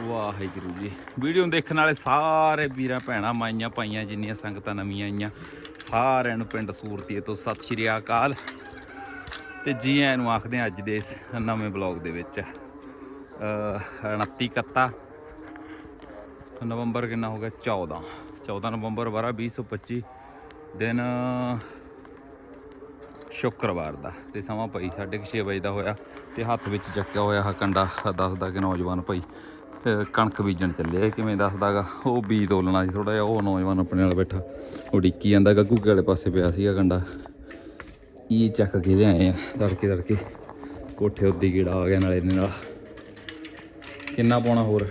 Waheguru ji. Video ਨੂੰ ਦੇਖਣ ਵਾਲੇ ਸਾਰੇ ਵੀਰਾਂ, ਭੈਣਾਂ, ਮਾਈਆਂ ਪਾਈਆਂ ਜਿੰਨੀਆਂ ਸੰਗਤਾਂ ਨਵੀਆਂ ਆਈਆਂ, ਸਾਰਿਆਂ ਨੂੰ ਪਿੰਡ ਸੂਰਤੀਏ ਤੋਂ ਸਤਿ ਸ਼੍ਰੀ ਅਕਾਲ। ਤੇ ਜੀ ਆਇਆਂ ਨੂੰ ਆਖਦੇ ਹਾਂ ਅੱਜ ਦੇ ਇਸ ਨਵੇਂ ਬਲੌਗ ਦੇ ਵਿੱਚ। ਅਹ 29 ਕੱਤਾ ਨਵੰਬਰ ਕਿੰਨਾ ਹੋ ਗਿਆ? 14 14 ਨਵੰਬਰ ਬਾਰਾ 2025 ਦਿਨ ਸ਼ੁੱਕਰਵਾਰ ਦਾ। ਤੇ ਸਮਾਂ ਭਾਈ 6:30 ਵਜੇ ਦਾ ਹੋਇਆ ਤੇ ਹੱਥ ਵਿੱਚ ਚੱਕਿਆ ਹੋਇਆ ਹ ਕੰਡਾ ਦੱਸਦਾ ਕਿ ਨੌਜਵਾਨ ਭਾਈ ਕਣਕ ਬੀਜਣ ਚੱਲੇ ਆ। ਕਿਵੇਂ ਦੱਸਦਾਗਾ? ਉਹ ਬੀਜ ਤੋਲਣਾ ਸੀ ਥੋੜਾ ਜਿਹਾ ਉਹ ਨੌਜਵਾਨ ਆਪਣੇ ਨਾਲ ਬੈਠਾ। ਉਹ ਡਿੱਕੀ ਜਾਂਦਾ ਗੱਗੂ ਵਾਲੇ ਪਾਸੇ ਪਿਆ ਸੀਗਾ ਕੰਡਾ। ਇਹ ਚੱਕ ਕੇ ਲਿਆਏ ਆ ਤੜਕੇ ਤੜਕੇ। ਕੋਠੇ ਉੱਦੀ ਕੀੜਾ ਆ ਗਿਆ ਨਾਲੇ ਇਹਦੇ ਨਾਲ। ਕਿੰਨਾ ਪਾਉਣਾ ਹੋਰ?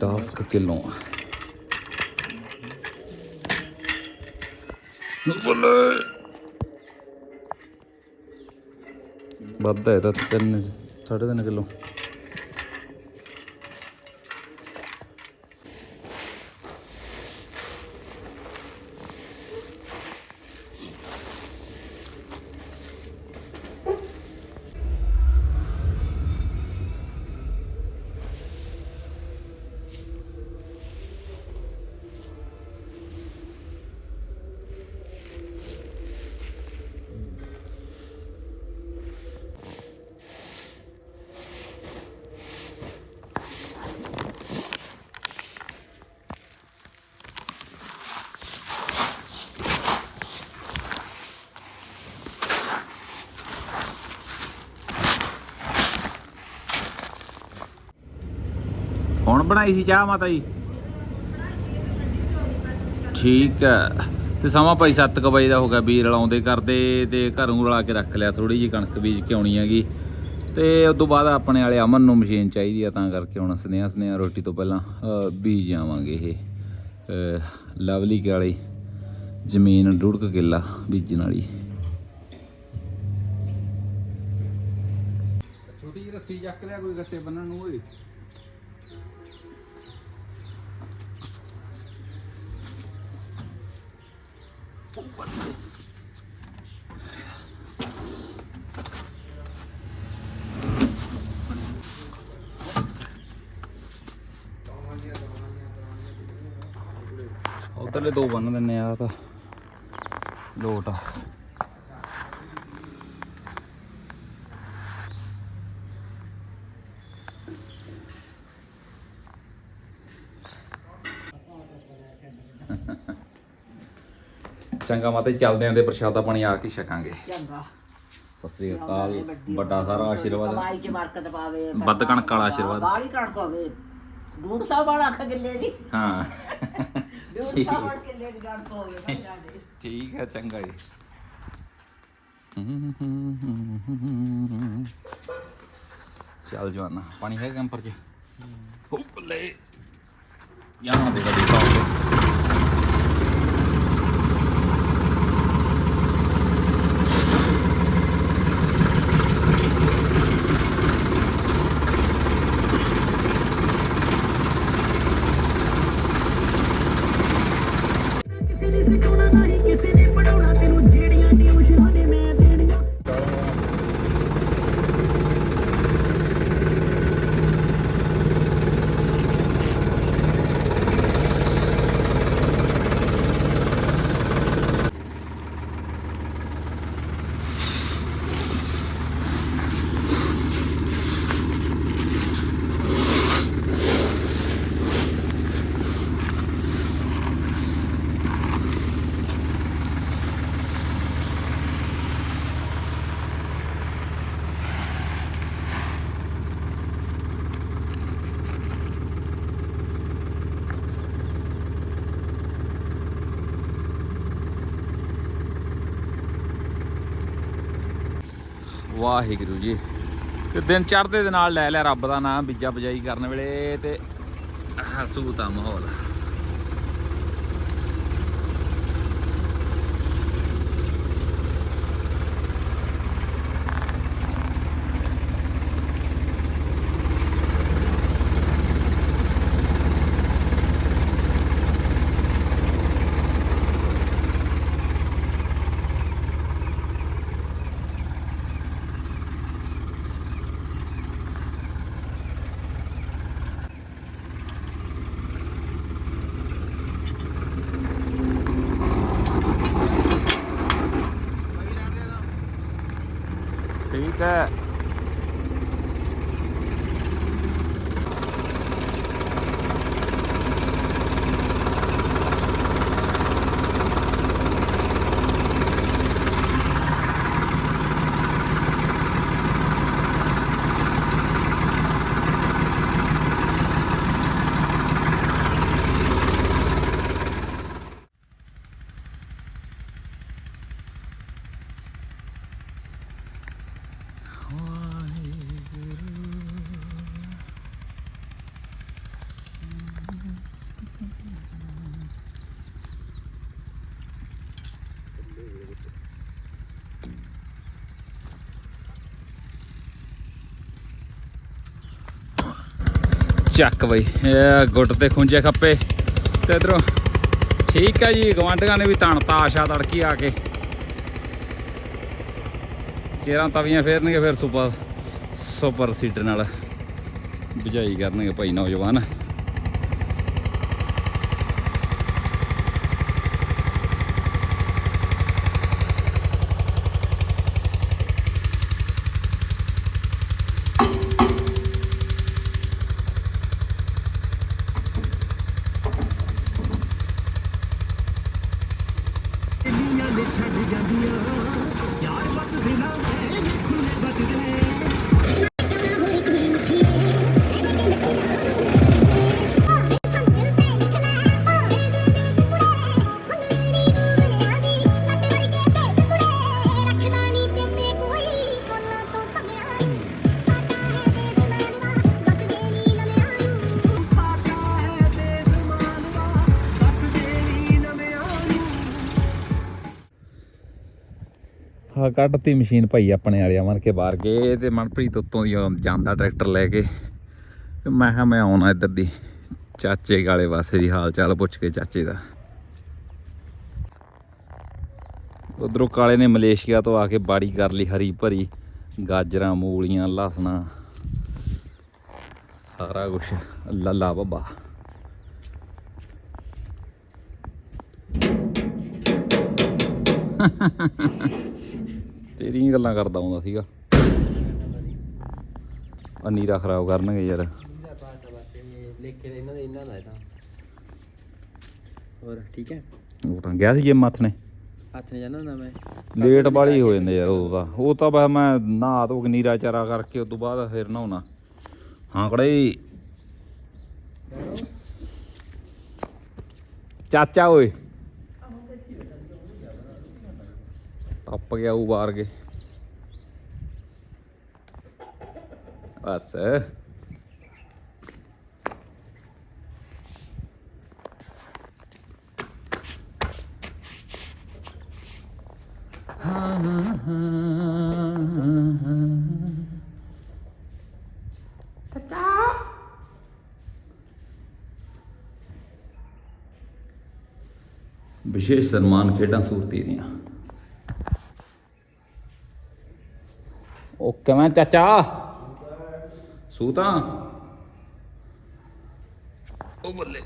10 ਕਿਲੋ ਬੱਲੇ। ਵੱਧਦਾ ਹੈ ਤਾਂ 3 3.5 ਕਿਲੋ। ਬਣਾਈ ਸੀ ਚਾਹ ਮਾਤਾ ਜੀ। ਠੀਕ ਹੈ। ਤੇ ਸਮਾਂ ਭਾਈ 7 ਵਜੇ ਦਾ ਹੋ ਗਿਆ ਬੀਜ ਰਲਾਉਂਦੇ ਕਰਦੇ ਤੇ ਘਰੋਂ ਰਲਾ ਕੇ ਰੱਖ ਲਿਆ ਥੋੜੀ ਜੀ ਕਣਕ ਬੀਜ ਕੇ ਆਉਣੀ ਹੈਗੀ। ਤੇ ਉਸ ਤੋਂ ਬਾਅਦ ਆਪਣੇ ਵਾਲੇ ਅਮਨ ਨੂੰ ਮਸ਼ੀਨ ਚਾਹੀਦੀ ਆ, ਤਾਂ ਕਰਕੇ ਹੁਣ ਸਨੇਹਾ ਸਨੇਹਾ ਰੋਟੀ ਤੋਂ ਪਹਿਲਾਂ ਬੀਜ ਆਵਾਂਗੇ ਇਹ ਲਵਲੀ ਕੇ ਵਾਲੀ ਜ਼ਮੀਨ ਡੂਢ ਕਿੱਲਾ ਬੀਜਣ ਵਾਲੀ। ਛੋਟੀ ਜਿਹੀ ਰੱਸੀ ਚੱਕ ਲਿਆ ਕੋਈ ਗੱਟੇ ਬੰਨਣ ਨੂੰ ਓਏ। ਉਧਰਲੇ ਦੋ ਬੰਨ ਦਿੰਨੇ ਆ ਆਹ ਤਾਂ ਲੋਟ ਆ ਚੰਗਾ ਮਾਤੇ ਚੱਲਦੇ ਆਂ ਤੇ ਪ੍ਰਸ਼ਾਦਾ ਪਾਣੀ ਆ ਕੇ ਛਕਾਂਗੇ। ਚੰਗਾ। ਸਤਿ ਸ੍ਰੀ ਅਕਾਲ ਵੱਡਾ ਸਾਰਾ ਆਸ਼ੀਰਵਾਦ। ਕਮਾਈ ਚ ਬਰਕਤ ਪਾਵੇ ਵੱਧ ਕਣਕ ਵਾਲਾ ਆਸ਼ੀਰਵਾਦ। ਬਾਹਲੀ ਕਣਕ ਹੋਵੇ। ਡੂਢ ਸੌ ਵਾਲਾ ਅੱਖ ਗਿੱਲੇ ਦੀ। ਹਾਂ। ਡੂਢ ਸੌ ਵਾਲ ਕਿੱਲੇ ਦੀ ਕਣਕ ਹੋਵੇ ਨਾ ਜਾਂਦੇ ਠੀਕ ਹੈ ਚੰਗਾ ਜੀ। ਚੱਲ ਜਵਾਨਾ ਪਾਣੀ ਹੈ ਕੈਂਪਰ ਚ? ਹੋ। ਬੱਲੇ ਯਾਂ ਦੇ ਗੱਡੀ ਪਾਉਂਦੇ ਵਾਹਿਗੁਰੂ ਜੀ। ਤੇ ਦਿਨ ਚੜ੍ਹਦੇ ਦੇ ਨਾਲ ਲੈ ਲਿਆ ਰੱਬ ਦਾ ਨਾਮ, ਬੀਜਾ ਬਜਾਈ ਕਰਨ ਵੇਲੇ ਤੇ ਹਸੂਤਾ ਮਾਹੌਲ। ਹੈ ਚੱਕ ਬਈ ਇਹ ਗੁੱਟ ਤੇ ਖੁੰਝੇ ਖੱਪੇ। ਤੇ ਇਧਰੋਂ ਠੀਕ ਹੈ ਜੀ ਗਵਾਂਢੀਆਂ ਨੇ ਵੀ ਤਣਤਾ ਆਸ਼ਾ ਤੜਕੀ ਆ ਕੇ। ਕੇਰਾਂ ਤਵੀਆਂ ਫੇਰਨਗੇ, ਫਿਰ ਸੁਪਰ ਸੁਪਰ ਸੀਡਰ ਨਾਲ ਬੁਝਾਈ ਕਰਨਗੇ ਭਾਈ ਨੌਜਵਾਨ ਨੀਆਂ ਨੇ ਛੱਡ ਜਾਂਦੀਆਂ। ਯਾਰ ਬਸ ਦਿਲਾਂ ਦੇ ਨੇ ਖੁੱਲੇ ਬਚਦੇ ਹਾਂ ਕੱਢਤੀ ਮਸ਼ੀਨ ਭਾਈ ਆਪਣੇ ਵਾਲੇ ਅਮਰ ਕੇ ਬਾਹਰ ਗਏ ਤੇ ਮਨਪ੍ਰੀਤ ਉੱਤੋਂ ਦੀ ਜਾਂਦਾ ਟਰੈਕਟਰ ਲੈ ਕੇ ਤੇ ਮੈਂ ਕਿਹਾ ਮੈਂ ਆਉਣਾ ਇੱਧਰ ਦੀ, ਚਾਚੇ ਵਾਲੇ ਪਾਸੇ ਦੀ ਹਾਲ ਚਾਲ ਪੁੱਛ ਕੇ ਚਾਚੇ ਦਾ। ਉਧਰੋਂ ਕਾਲੇ ਨੇ ਮਲੇਸ਼ੀਆ ਤੋਂ ਆ ਕੇ ਬਾੜੀ ਕਰ ਲਈ ਹਰੀ ਭਰੀ, ਗਾਜਰਾਂ, ਮੂਲੀਆਂ, ਲਸਣਾ, ਸਾਰਾ ਕੁਛ, ਲੱਲਾ ਬੱਬਾ। ਤੇਰੀਆਂ ਗੱਲਾਂ ਕਰਦਾ ਹੁੰਦਾ ਸੀਗਾ। ਆ ਨੀਰਾ ਖਰਾਬ ਕਰਨਗੇ ਯਾਰ। ਲਿਖ ਕੇ ਇਹਨਾਂ ਦੇ ਇਹਨਾਂ ਦਾ ਤਾਂ ਹੋਰ ਠੀਕ ਹੈ? ਉਹ ਤਾਂ ਗਿਆ ਸੀ ਜਿਮ ਹੱਥ ਨੇ? ਹੱਥ ਨੇ ਜਾਣਾ ਹੁੰਦਾ ਮੈਂ? ਲੇਟ ਵਾਲੀ ਹੋ ਜਾਂਦੇ ਯਾਰ ਉਹ ਤਾਂ। ਉਹ ਤਾਂ ਬਸ ਮੈਂ ਨਹਾ ਧੋ ਕੇ ਨੀਰਾ ਚਾਰਾ ਕਰਕੇ ਉਸ ਤੋਂ ਬਾਅਦ ਫਿਰ ਨਹਾਉਣਾ। ਹਾਂ ਕੜੇ। ਚਾਚਾ ਓਏ। ਟੱਪ ਗਿਆ ਉਹ ਬਾਹਰ ਕੇ। ਬਸ। ਵਿਸ਼ੇਸ਼ ਸਨਮਾਨ ਖੇਡਾਂ ਸੂਰਤੀ ਦੀਆਂ। ਉਹ ਕਿਵੇਂ ਚਾਚਾ। ਸੂਤਾ। ਉਹ ਬੱਲੇ।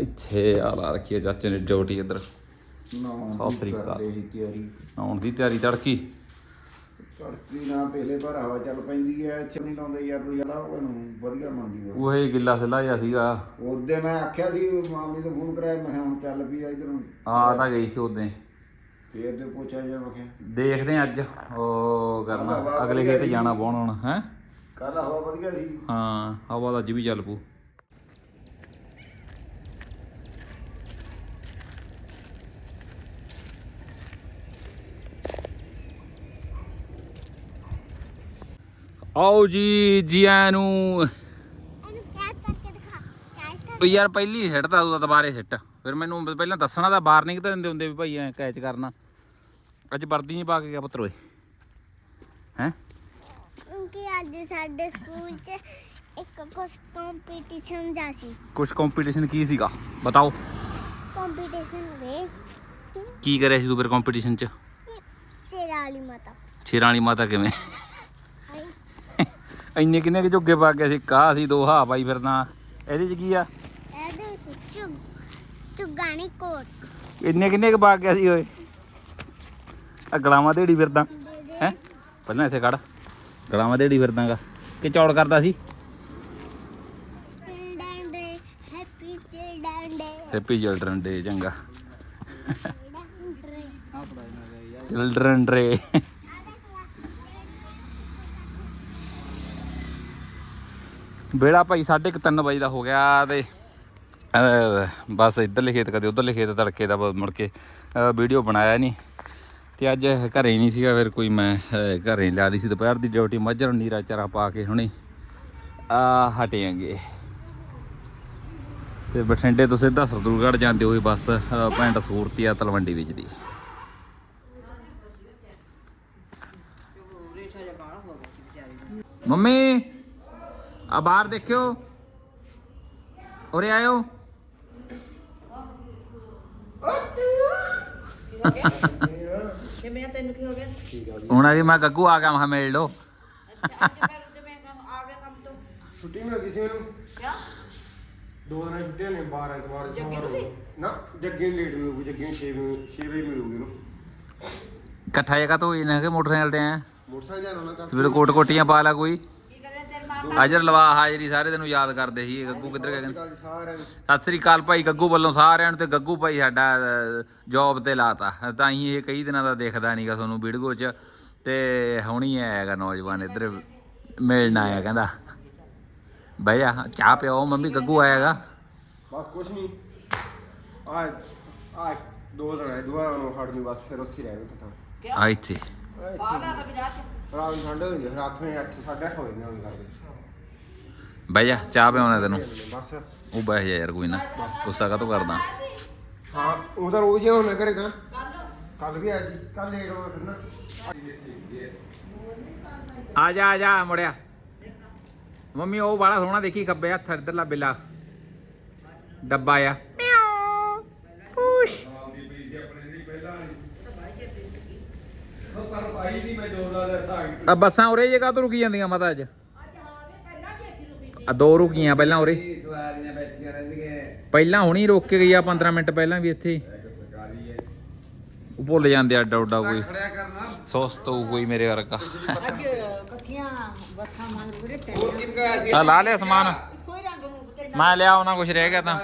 ਇੱਥੇ ਆ ਲਾ ਰੱਖੀ ਹੈ ਚਾਚੇ ਨੇ ਡਿਊਟੀ ਇੱਧਰ। ਸਤਿ ਸ੍ਰੀ ਅਕਾਲ। ਤਿਆਰੀ। ਆਉਣ ਦੀ ਤਿਆਰੀ ਤੜਕੀ। ਤੜਕੀ ਨਾ ਪਹਿਲੇ ਪਰ ਹਵਾ ਚੱਲ ਪੈਂਦੀ ਐ ਇੱਥੇ ਨਹੀਂ ਲਾਉਂਦੇ ਯਾਰ ਤੂੰ ਜਾਂਦਾ ਉਹ ਨੂੰ ਵਧੀਆ ਮੰਡੀ ਉਹ ਇਹ ਗਿੱਲਾ ਸਿਲਾ ਜਿਹਾ ਸੀਗਾ। ਉਹਦੇ ਮੈਂ ਆਖਿਆ ਸੀ ਮਾਮੀ ਤੋਂ ਫੋਨ ਕਰਾਇਆ ਮੈਂ ਹੁਣ ਚੱਲ ਵੀ ਇਧਰ। ਨੂੰ ਆ ਤਾਂ ਗਈ ਸੀ ਉਦੋਂ ਫੇਰ ਤੇ ਪੁੱਛਿਆ ਜਾ ਕਿਹਾ ਦੇਖਦੇ ਅੱਜ ਉਹ ਕਰਨਾ। ਅਗਲੇ ਖੇਤ ਜਾਣਾ ਪਾਉਣ ਹੁਣ ਹੈ? ਕੱਲ ਹਵਾ ਵਧੀਆ ਸੀ। ਹਾਂ ਹਵਾ ਦਾ ਅੱਜ ਵੀ ਚੱਲ ਪੂ ਆਓ ਜੀ ਜੀ ਆਇਆਂ ਨੂੰ ਉਹ ਯਾਰ ਪਹਿਲੀ ਹਿੱਟ ਤਾਂ ਉਹਦਾ ਦੁਬਾਰੇ ਹਿੱਟ। ਫਿਰ ਮੈਨੂੰ ਪਹਿਲਾਂ ਦੱਸਣਾ ਤਾਂ ਵਾਰਨਿੰਗ ਤਾਂ ਦਿੰਦੇ ਹੁੰਦੇ ਵੀ ਭਾਈ ਐ ਕੈਚ ਕਰਨਾ। ਅੱਜ ਵਰਦੀ ਨਹੀਂ ਪਾ ਕੇ ਗਿਆ ਪੁੱਤਰ ਓਏ। ਹੈ? ਕਿਉਂਕਿ ਅੱਜ ਸਾਡੇ ਸਕੂਲ 'ਚ ਇੱਕ ਕੁਝ ਕੰਪੀਟੀਸ਼ਨ ਜਾ ਸੀ। ਕੁਝ ਕੰਪੀਟੀਸ਼ਨ ਕੀ ਸੀਗਾ? ਬਤਾਓ। ਕੰਪੀਟੀਸ਼ਨ ਵੇ। ਕੀ ਕਰਿਆ ਸੀ ਤੂੰ ਫਿਰ ਕੰਪੀਟੀਸ਼ਨ ਚ? ਸ਼ੇਰਾਂ ਵਾਲੀ ਮਾਤਾ। ਸ਼ੇਰਾਂ ਵਾਲੀ ਮਾਤਾ ਕਿਵੇਂ? ਇੰਨੇ ਕਿੰਨੇ ਕਿ ਝੁੱਗੇ ਪਾ ਕੇ ਸੀ ਕਾਹ ਸੀ ਦੋ ਹਾ ਪਾਈ ਫਿਰਨਾ। ਇਹਦੇ ਚ ਕੀ ਆ? ਇਹਦੇ ਵਿੱਚ ਚੁਗ ਚੁਗਾਣੀ ਕੋਟ। ਇੰਨੇ ਕਿੰਨੇ ਕ ਪਾ ਗਿਆ ਸੀ ਓਏ? ਆ ਗਲਾਵਾਂ ਦੇੜੀ ਫਿਰਦਾ। ਹੈ? ਪਹਿਲਾਂ ਇੱਥੇ ਖੜ। ਗਲਾਵਾਂ ਦੇੜੀ ਫਿਰਦਾਗਾ। ਕਿ ਚੌੜ ਕਰਦਾ ਸੀ? ਹੈਪੀ ਚਿਲਡਰਨ ਡੇ ਚੰਗਾ। ਚਿਲਡਰਨ ਡੇ ਬੇੜਾ ਭਾਈ 3:30 ਵਜੇ ਦਾ ਹੋ ਗਿਆ ਤੇ ਬਸ ਇੱਧਰਲੇ ਖੇਤ ਕਦੇ ਉਧਰਲੇ ਖੇਤ ਤੜਕੇ ਦਾ ਮੁੜ ਕੇ ਵੀਡੀਓ ਬਣਾਇਆ ਨਹੀਂ ਤੇ ਅੱਜ ਘਰੇ ਹੀ ਨਹੀਂ ਸੀਗਾ ਫਿਰ ਕੋਈ ਮੈਂ ਅਹ, ਘਰੇ ਲਾ ਲਈ ਸੀ ਦੁਪਹਿਰ ਦੀ ਡਿਊਟੀ ਮੱਝਰ ਨੀਰਾ ਚਾਰਾ ਪਾ ਕੇ ਹੁਣੇ ਆ ਹਟੇਂਗੇ ਤੇ ਬਠਿੰਡੇ ਤੋਂ ਸਿੱਧਾ ਸਰਦੂਲਗੜ੍ਹ ਜਾਂਦੇ ਹੋਏ ਬੱਸ ਅਹ, ਪਿੰਡ ਸੂਰਤੀ ਆ ਤਲਵੰਡੀ ਵਿੱਚ ਦੀ। ਮੰਮੀ ਆ ਬਾਹਰ ਦੇਖਿਓ। ਉਰੇ ਆਇਓ। ਕਿ ਮੈਂ ਤੈਨੂੰ ਕੀ ਹੋ ਗਿਆ? ਹੁਣ ਆ ਮੈਂ ਗੱਗੂ ਆ ਗਿਆ ਮੈਂ ਕਿਹਾ ਮਿਲ ਲਓ। ਅੱਛਾ ਅੱਜ ਫਿਰ ਜਿਵੇਂ ਕੰਮ ਆ ਗਿਆ ਕੰਮ ਤੋਂ। ਛੁੱਟੀ ਮਿਲ ਗਈ ਸੀ ਇਹਨੂੰ ਕਿਆ? ਦੋ ਦਿਨ ਛੁੱਟੀਆਂ ਨੇ 12 ਐਤਵਾਰ ਦੀ ਜੱਗੇ ਨੂੰ ਵੀ? ਨਾ ਜੱਗੇ ਨੂੰ ਲੇਟ ਮਿਲੂਗੀ ਜੱਗੇ ਨੂੰ 6 6 ਵਜੇ ਮਿਲੂਗੀ ਇਹਨੂੰ ਇਕੱਠਾ ਜਗ੍ਹਾ ਤੋਂ ਇਹਨਾਂ ਕੇ ਮੋਟਰਸਾਈਕਲ ਤੇ ਆਇਆ। ਮੋਟਰਸਾਈਕਲ ਜਾਣਾ ਨਾ ਕਰ ਸਵੇਰੇ ਕੋਟ ਕੋਟੀਆਂ ਪਾ ਲਾ ਕੋਈ। ਮਾਂ ਹਾਜ਼ਰ ਲਵਾ ਹਾਜ਼ਰੀ ਸਾਰੇ ਤੈਨੂੰ ਯਾਦ ਕਰਦੇ ਸੀ ਗੱਗੂ ਕਿੱਧਰ ਗਿਆ ਕਹਿੰਦੇ? ਸਤਿ ਸ੍ਰੀ ਅਕਾਲ ਭਾਈ ਗੱਗੂ ਵੱਲੋਂ ਸਾਰਿਆਂ ਨੂੰ ਤੇ ਗੱਗੂ ਭਾਈ ਸਾਡਾ ਜੌਬ ਤੇ ਲਾਤਾ। ਤਾਂ ਹੀ ਇਹ ਕਈ ਦਿਨਾਂ ਦਾ ਦੇਖਦਾ ਨਹੀਂਗਾ ਤੁਹਾਨੂੰ ਵੀਡੀਓ 'ਚ ਤੇ ਹੁਣੀ ਆਏਗਾ ਨੌਜਵਾਨ ਇੱਧਰ ਮਿਲਣ ਆਇਆ ਕਹਿੰਦਾ। ਬਹਿ ਜਾ ਚਾਹ ਪਿਓ ਮੰਮੀ ਗੱਗੂ ਆਏਗਾ ਬਸ ਕੁਛ ਨਹੀਂ ਆ ਆ ਦੋ ਦਿਨ ਆਏ ਦੁਆ ਨੂੰ ਹਟ ਨੂੰ ਬਸ ਫਿਰ ਉੱਥੇ ਹੀ ਰਹਿ ਗਏ ਪਤਾ ਆ ਇੱਥੇ। ਬਾਹਲਾ ਤਾਂ ਵਿਆਹ ਚ ਰਾਤ ਨੂੰ ਠੰਡ ਹੋ ਜਾਂਦੀ ਹੈ, ਰਾਤ ਨੂੰ 8 8:30 ਹੋ ਜਾਂਦੇ ਹਾਂ ਕਰਦੇ ਬਹਿ ਜਾ ਚਾਹ ਪਿਆਉਣਾ ਤੈਨੂੰ। ਬਸ। ਉਹ ਬਹਿ ਜਾ ਯਾਰ ਕੋਈ ਨਾ। ਗੁੱਸਾ ਕਾਤੋਂ ਕਰਦਾ? ਹਾਂ ਉਹ ਤਾਂ ਰੋਜ਼ ਹੀ ਹੁਣ ਕਰੇਗਾ ਕੱਲ ਵੀ ਆਇਆ ਸੀ ਕੱਲ ਲੇਟ ਹੋ ਗਿਆ ਨਾ। ਆ ਜਾ ਆ ਜਾ ਮੁੜਿਆ। ਮੰਮੀ ਉਹ ਬੜਾ ਸੋਹਣਾ ਦੇਖੀ ਖੱਬੇ ਹੱਥ ਇੱਧਰਲਾ ਬਿੱਲਾ। ਡੱਬਾ ਆ। ਆ ਬੱਸਾਂ ਉਰੇ ਜਗ੍ਹਾ ਤੋਂ ਰੁਕੀ ਜਾਂਦੀਆਂ ਮਾਤਾ ਅੱਜ? ਆ ਦੋ ਰੁਕੀਆਂ ਪਹਿਲਾਂ ਉਰੇ। ਸਵਾਰੀਆਂ ਬੈਠੀਆਂ ਰਹਿੰਦੀਆਂ। ਪਹਿਲਾਂ ਹੁਣੀ ਰੋਕ ਕੇ ਗਈ ਆ 15 ਮਿੰਟ ਪਹਿਲਾਂ ਵੀ ਇੱਥੇ। ਉਹ ਭੁੱਲ ਜਾਂਦੇ ਆ ਅੱਡਾ ਉੱਡਾ ਕੋਈ। ਸੁਸਤ ਹੋਊ ਕੋਈ ਮੇਰੇ ਵਰਗਾ। ਅੱਜ ਕੱਠੀਆਂ ਬੱਸਾਂ ਮੰਨ ਵੀਰੇ ਟੈਂਟ ਆ ਲਾ ਲਿਆ ਸਮਾਨ। ਕੋਈ ਰੰਗ ਰੂਪ ਤੇ ਮੈਂ ਲਿਆ। ਉਹਨਾਂ ਕੁਝ ਰਹਿ ਗਿਆ ਤਾਂ।